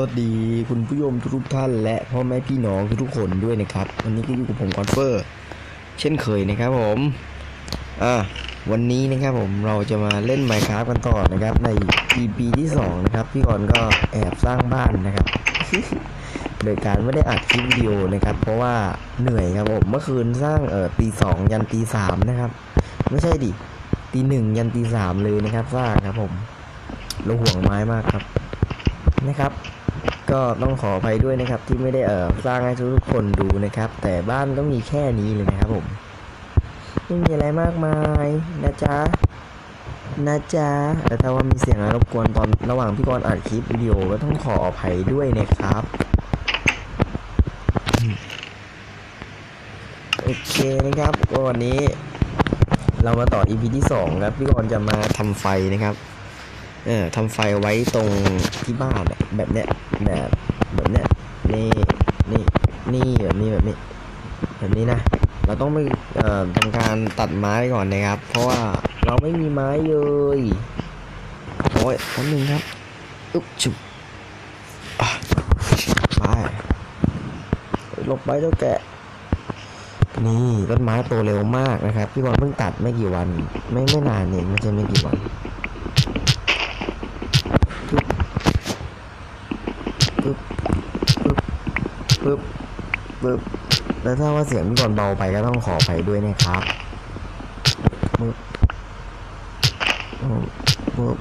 สวัสดีคุณผู้ชมทุกท่านและพ่อแม่พี่น้องทุกคนด้วยนะครับ วันนี้ก็อยู่กับผมคอนเฟอร์ เช่นเคยนะครับผมอ่าวันนี้นะครับผมเราจะมาเล่น Minecraft กันต่อนะครับ ใน EP ที่2นะครับพี่กรณ์ก็แอบสร้างบ้านนะครับ โดยการไม่ได้อัดคลิปวิดีโอนะครับ เพราะว่าเหนื่อยครับผมเมื่อคืนสร้างเอ่อตีสองยันตีสามนะครับ ไม่ใช่ดิตีหนึ่งยันตีสามเลยนะครับสร้างครับผมเราห่วงไม้มากครับนะครับ ก็ต้องขออภัยด้วยนะครับ ที่ไม่ได้เอ่อสร้างให้ทุกคนดูนะครับ แต่บ้านก็มีแค่นี้เลยนะครับผมไม่มีอะไรมากมายนะจ๊ะนะจ๊ะแต่ถ้าว่ามีเสียงรบกวนตอนระหว่างพี่กรณ์อัดคลิปวิดีโอก็ต้องขออภัยด้วยนะครับโอเคนะครับวันนี้เรามาต่อ EP ที่2ครับพี่กรณ์จะมาทำไฟนะครับ เออทำไฟไว้ตรงที่บ้านแบบเนี้ยแบบแบบเนี้ยนี่นี่นี่แบบนี้แบบนี้แบบนี้นะเราต้องไปเอ่อทำการตัดไม้ก่อนนะครับ เพราะว่าเราไม่มีไม้เลยโอ้ยอันหนึ่งครับอึ๊บชุบไปหลบไปเจ้าแกะนี่ต้นไม้โตเร็วมากนะครับ พี่บอลเพิ่งตัดไม่กี่วัน ไม่ไม่นานเนี่ยไม่ใช่ไม่กี่วัน ปึ๊บปึ๊บปึ๊บปึ๊บแล้วถ้าว่าเสียงพี่บอลเบาไปก็ต้องขอไปด้วยนะครับปึ๊บปึ๊บ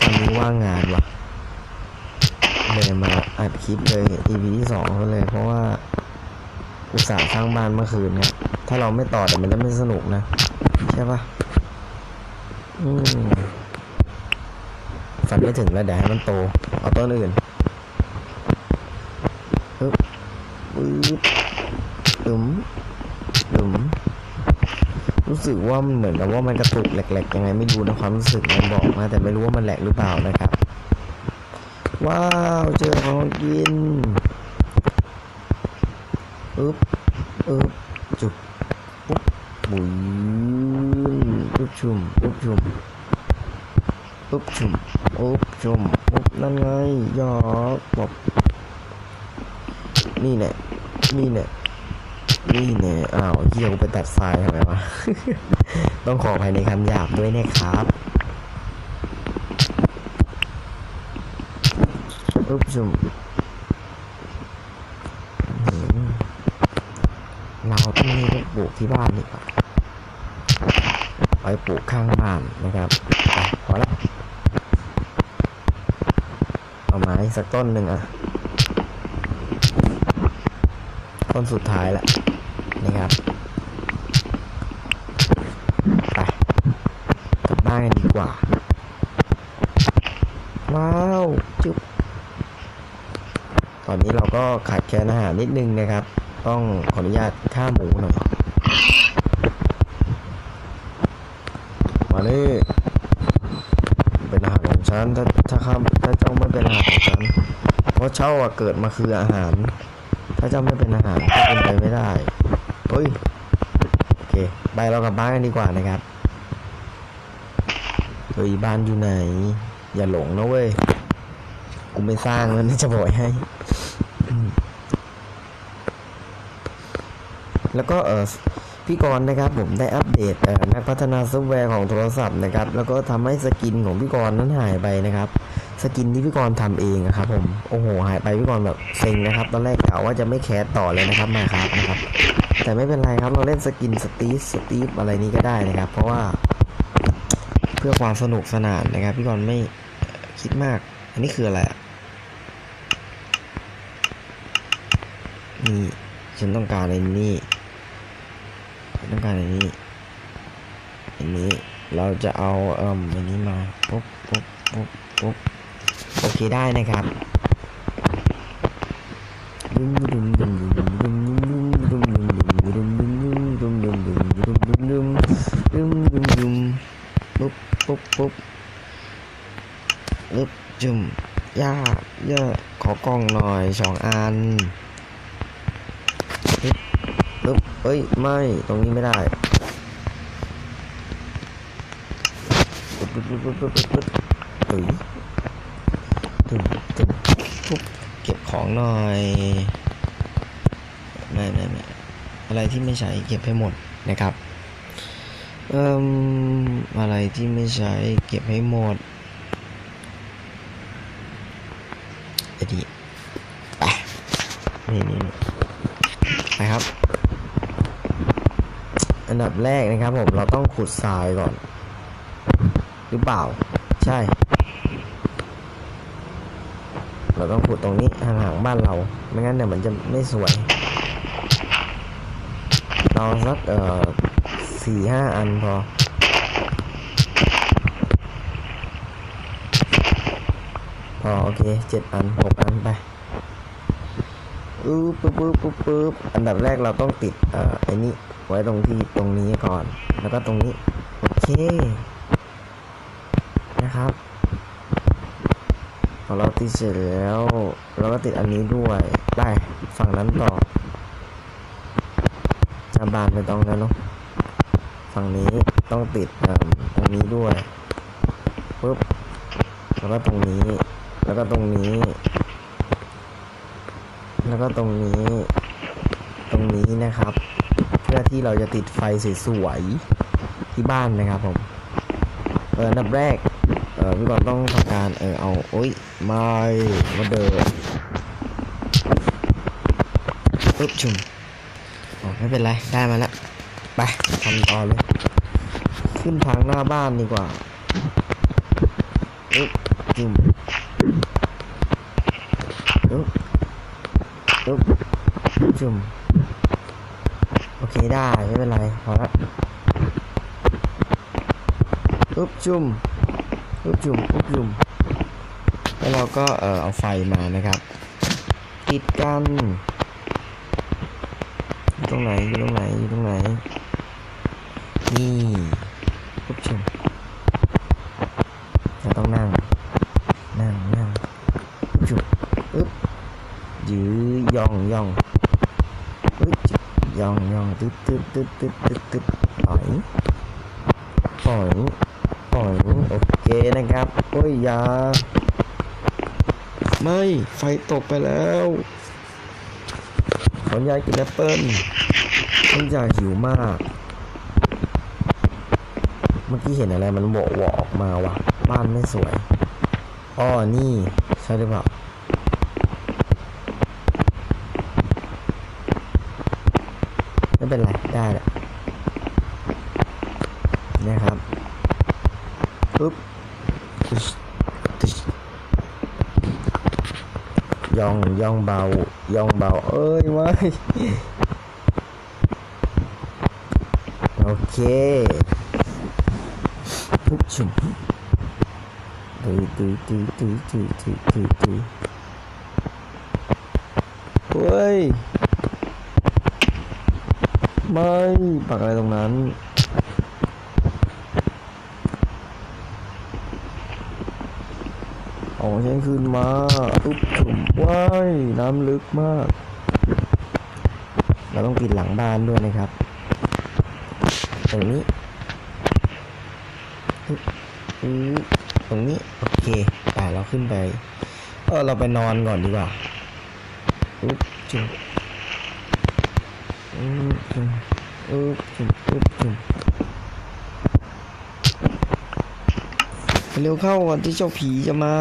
ตอนนี้ว่างงานว่ะเลยมาอัดคลิปเลย EP ที่สองเลย เพราะว่าอุตส่าห์สร้างบ้านเมื่อคืนเนี่ยถ้าเราไม่ต่อเดี๋ยวมันจะไม่สนุกนะ ใช่ปะอืมฝันไม่ถึงแล้วเดี๋ยวให้มันโต เอาต้นอื่น ปึ๊บ ปึ๊บตึมตึมรู้สึกว่ามันเหมือนกับว่ามันกระตุกแหลกๆยังไงไม่รู้นะความรู้สึกมันบอกมาแต่ไม่รู้ว่ามันแหลกหรือเปล่านะครับ ว้าวเจอของกินอึ๊บอึ๊บจุบปุ๊บบุยปุ๊บชุมปุ๊บชุมปุ๊บชุมปุ๊บชุมปุ๊บนั่นไงยอกบอก นี่แหละนี่แหละนี่แน่อ้าวเฮียกูไปตัดไฟทำไมวะ ต้องขออภัยในคำหยาบด้วยนะครับอุ๊บจุ่มเราต้องนี่ไปปลูกที่บ้านดีกว่าไปปลูกข้างบ้านนะครับพอแล้วเอาไม้สักต้นหนึ่งอะ ต้นสุดท้ายแหละนะครับไปกลับบ้านกันดีกว่า ว้าวจุ๊บตอนนี้เราก็ขาดแคลนอาหารนิดนึงนะครับ ต้องขออนุญาตฆ่าหมูหน่อยมาเลยเป็นอาหารของฉันถ้าถ้าข้าถ้าเจ้าไม่เป็นอาหารของฉันเพราะเช่าเกิดมาคืออาหาร ถ้าเจ้าไม่เป็นอาหารก็เป็นไปไม่ได้เฮ้ยโอเคไปเรากลับบ้านกันดีกว่านะครับเฮ้ยบ้านอยู่ไหน อย่าหลงนะเว้ยกูไม่สร้างแล้วนะจะบอกให้ แล้วก็เออพี่กรณ์นะครับผมได้อัปเดตเออนักพัฒนาซอฟต์แวร์ของโทรศัพท์นะครับ แล้วก็ทำให้สกินของพี่กรณ์นั้นหายไปนะครับ สกินที่พี่กรณ์ทำเองอะครับผมโอ้โหหายไปพี่กรณ์แบบเซ็งนะครับ ตอนแรกกะว่าจะไม่แคสต่อเลยนะครับมาครับนะครับ แต่ไม่เป็นไรครับเราเล่นสกินสตีฟสตีฟอะไรนี้ก็ได้นะครับ เพราะว่า เพื่อความสนุกสนานนะครับ พี่กรณ์ไม่คิดมาก อันนี้คืออะไรนี่ฉันต้องการไอ้นี่ฉันต้องการไอ้นี่อันนี้เราจะเอาเอ่มอันนี้มาปุ๊บปุ๊บปุ๊บ เคได้นะครับปุ๊บปุ๊บปุ๊บปุ๊บจุ่มย่าเยอะขอกล้องหน่อยสองอันปุ๊บเอ้ย ไม่ ตรงนี้ไม่ได้ปุ๊บปุ๊บปุ๊บปุ๊บปุ๊บปุ๊บ ของหน่อยไม่ไม่ไม่อะไรที่ไม่ใช้เก็บให้หมดนะครับเอ่มอะไรที่ไม่ใช้เก็บให้หมดไอ้ดีไปนี่นี่นี่ไปครับ อันดับแรกนะครับผมเราต้องขุดทรายก่อน หรือเปล่า ใช่ เราต้องขุดตรงนี้ห่างๆบ้านเรา ไม่งั้นเนี่ยมันจะไม่สวย เราสักเอ่อสี่ห้าอันพอพอโอเคเจ็ดอันหกอันไปปึ๊บปึ๊บปึ๊บปึ๊บปึ๊บอันดับแรกเราต้องติดเอ่อไอ้นี่ไว้ตรงที่ตรงนี้ก่อน แล้วก็ตรงนี้ โอเค นะครับ พอเราติดเสร็จแล้ว เราก็ติดอันนี้ด้วยไปฝั่งนั้นต่อจะบานไปตรงนั้นเนาะฝั่งนี้ต้องติดตรงนี้ด้วยปุ๊บแล้วก็ตรงนี้ แล้วก็ตรงนี้ แล้วก็ตรงนี้ ตรงนี้นะครับ เพื่อที่เราจะติดไฟสวยๆที่บ้านนะครับผมเอออันดับแรก ออพี่กรณ์ต้องทำการเออเอาโอ้ยไม่มาเดินปึ๊บชุมอ๋อไม่เป็นไรได้มาแล้วไปทำต่อเลยขึ้นทางหน้าบ้านดีกว่าปึ๊บจุ่มปึ๊บปึ๊บจุ่มโอเคได้ไม่เป็นไรพอละปึ๊บจุ่ม ปุ๊บจุ่มปุ๊บจุ่มแล้วเราก็เออเอาไฟมานะครับ ติดกันอยู่ตรงไหนอยู่ตรงไหนอยู่ตรงไหน นี่ปุ๊บจุ่มเราต้องนั่ง นั่งนั่งปุ๊บจุ่มปุ๊บยื้อย่องย่องปุ๊บจุ่มย่องย่องตึ๊ดตึ๊ดตึ๊ดตึ๊ดตึ๊ดตึ๊ดปล่อยปล่อยปล่อย นะครับโอ้ยอยาไม่ไฟตกไปแล้วขอนยายกินแอปเปิ้ลฉันอยากหิวมาก เมื่อกี้เห็นอะไรมันโหวออกมาวะบ้านไม่สวยอ้อนี่ใช่หรือเปล่าไม่เป็นไร ได้แหละนะครับปึ๊บตึ๊ชตึ๊ช ย่องย่องเบา ย่องเบา เอ้ยไม่โอเคปึ๊บชุ่มตุยตุยตุยตุยตุยตุยตุยตุยเฮ้ย ไม่ปักอะไรตรงนั้น เอาฉันขึ้นมาอุ๊บถุมว้ายน้ำลึกมาก เราต้องปิดหลังบ้านด้วยนะครับตรงนี้ตรงนี้ โอเคไปเราขึ้นไป เออ เราไปนอนก่อนดีกว่าอุ๊บจุ่มอุ๊บจุ่มอุ๊บจุ่มอุ๊บจุ่ม เร็วเข้าก่อนที่เจ้าผีจะมา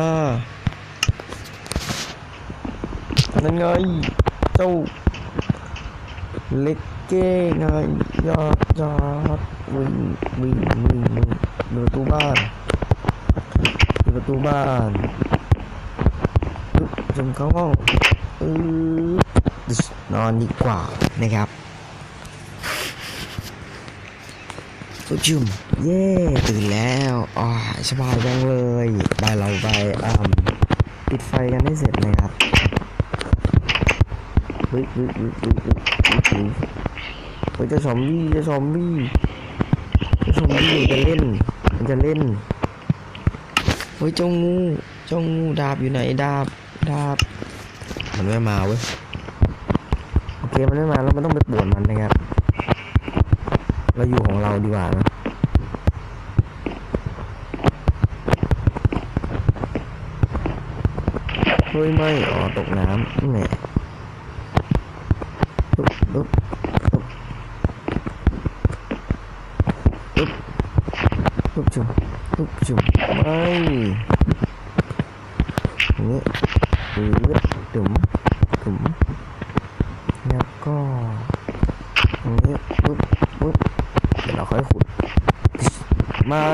นั่นไง เจ้า เล็กเก้ไงยอดยอดวิ่งวิ่งวิ่งวิ่งดูประตูบ้านดูประตูบ้านจมเข้าห้องเออนอนดีกว่านะครับ ปุ๊บจุ่มเย่ตื่นแล้วอ๋อสบายจังเลยไปเราไปอ่าปิดไฟกันให้เสร็จเลยครับเฮ้ยเฮ้ยเฮ้ยเฮ้ยเฮ้ยจะซอมบี้จะซอมบี้จะซอมบี้มันจะเล่น มันจะเล่นเฮ้ยเจ้างูเจ้างูดาบอยู่ไหนดาบดาบมันไม่มาเว้ยโอเคมันไม่มาแล้วมันต้องไปปวดมันนะครับ เราอยู่ของเราดีกว่านะเฮ้ยไม่อ๋อตกน้ำแหมปึ๊บปึ๊บปึ๊บปึ๊บปึ๊บจุ่มปึ๊บจุ่มไม่อย่างนี้ปื๊ดจุ่มจุ่มแล้วก็ตรงนี้ปึ๊บปึ๊บเดี๋ยวเราค่อยขุด ไม่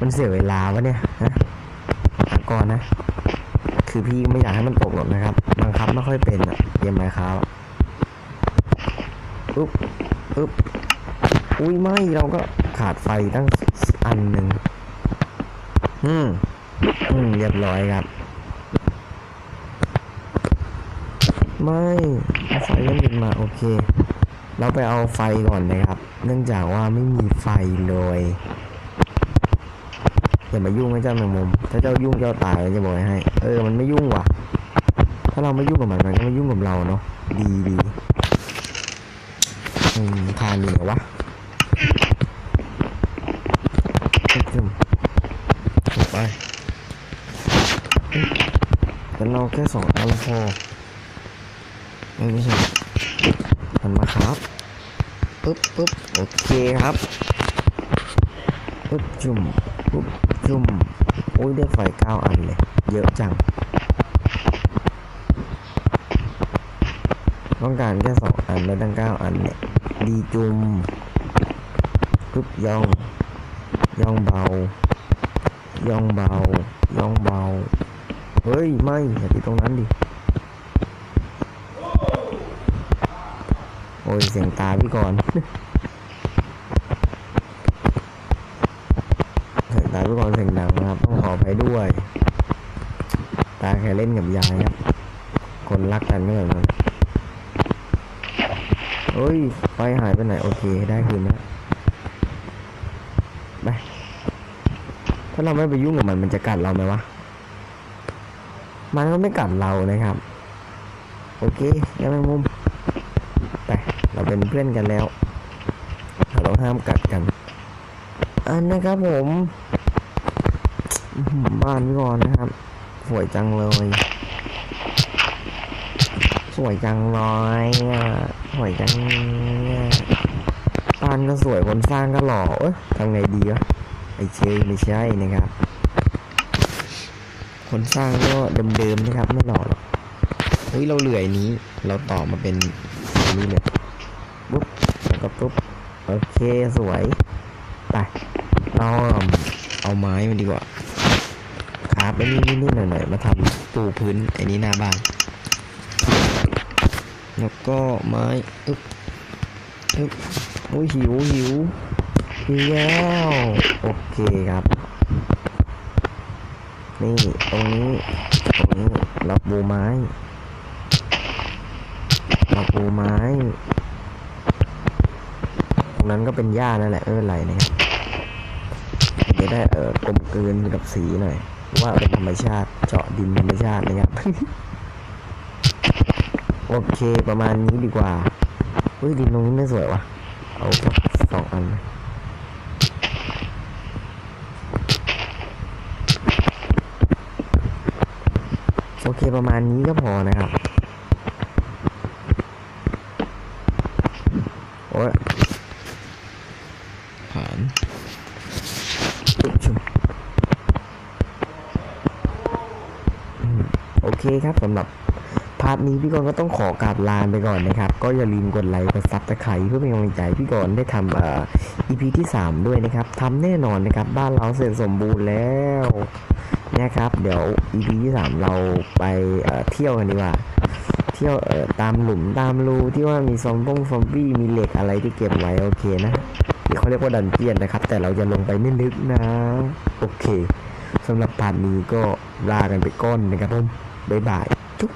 มันเสียเวลาวะเนี่ยฮะก่อนนะ คือพี่ไม่อยากให้มันตกหรอกนะครับ บังคับไม่ค่อยเป็นอะเกมไมค้าอุ๊บอุ๊บอุ้ยไม่เราก็ขาดไฟตั้งอันหนึ่งอืมอืมเรียบร้อยครับ ไม่อาไฟเริ่มขึ้นมาโอเค เราไปเอาไฟก่อนนะครับ เนื่องจากว่าไม่มีไฟเลยอย่ามายุ่งนะเจ้าแมงมุม ถ้าเจ้ายุ่งเจ้าตายจะบอกให้ เออ มันไม่ยุ่งว่ะ ถ้าเราไม่ยุ่งกับมันมันก็ไม่ยุ่งกับเราเนาะ ดีดีอืมทานดีเหรอวะจุ่มไปแต่เราแค่สองอันพอไม่ใช่ มันมาครับปึ๊บปึ๊บโอเคครับปึ๊บจุ่มปึ๊บจุ่มโอ้ยได้ไฟเก้าอันเลย เยอะจัง ต้องการแค่สองอันได้ตั้งเก้าอันเนี่ย ดีจุ่มปึ๊บย่อง ย่องเบา ย่องเบา ย่องเบา เฮ้ย ไม่อย่าติตรงนั้นดิ อ้ยเสียงตาพี่ก่อนเสียงตาพี่ก่อนเสียงดังนะครับ ต้องขอไปด้วย ตาแค่เล่นกับยายครับ คนรักกันไม่แบบนั้นเฮ้ยไฟหายไปไหน โอเคได้คืนแล้วไปถ้าเราไม่ไปยุ่งกับมันมันจะกัดเราไหมวะ มันก็ไม่กัดเรานะครับ โอเคยังไม่มุมไป เราเป็นเพื่อนกันแล้ว เราห้ามกัดกัน อันนะครับผมบ้านพี่กรนะครับ สวยจังเลย สวยจังเลยอะสวยจังบ้านก็สวยคนสร้างก็หล่อเอ้ยทำไงดีวะไอเชยไม่ใช่นะครับ คนสร้างก็เดิมๆนะครับ ไม่หล่อหรอกเฮ้ยเราเหลื่อยนี้ เราต่อมาเป็นนี้เลย ก็ปุ๊บโอเคสวยไปเราเอาไม้มาดีกว่าครับไอ้นี่นี่หน่อยๆมาทำปูพื้นไอ้นี้หน้าบ้านแล้วก็ไม้อึ๊บอึ๊บโอ้ยหิวหิวหิวแล้วโอเคครับนี่ตรงนี้ตรงนี้เราปูไม้เราปูไม้ รงนั้นก็เป็นหญ้านั่นแหละไม่เป็นไรนะครับจะได้เออกลมกลืนกับสีหน่อยว่าเป็นธรรมชาติเจาะดินธรรมชาตินะครับ โอเคประมาณนี้ดีกว่าเฮ้ยดินตรงนี้ไม่สวยวะเอาสักสองอันโอเคประมาณนี้ก็พอนะครับ โอ้ยผ่านอุ๊ยชุมอืมโอ เคครับสำหรับพาร์ทนี้พี่กรณ์ก็ต้องขอกราบลาไปก่อนนะครับ ก็อย่าลืมกดไลค์กดซับตะไคร้เพื่อเป็นกำลังใจพี่กรณ์ได้ทำเอ่อ EP ที่ 3 ด้วยนะครับทำแน่นอนนะครับ บ้านเราเสร็จสมบูรณ์แล้วนะครับ เดี๋ยว EP ที่ 3 เราไปเอ่อเที่ยวกันดีกว่าเที่ยวเอ่อตามหลุมตามรูที่ว่ามีซอมบงซอมบี้มีเหล็กอะไรที่เก็บไว้โอเคนะที่เขาเรียกว่าดันเจียนนะครับ แต่เราจะลงไปไม่ลึกนะ โอเคสำหรับพาร์ทนี้ก็ลากันไปก้อนนะครับผม บ๊ายบายจุ๊บ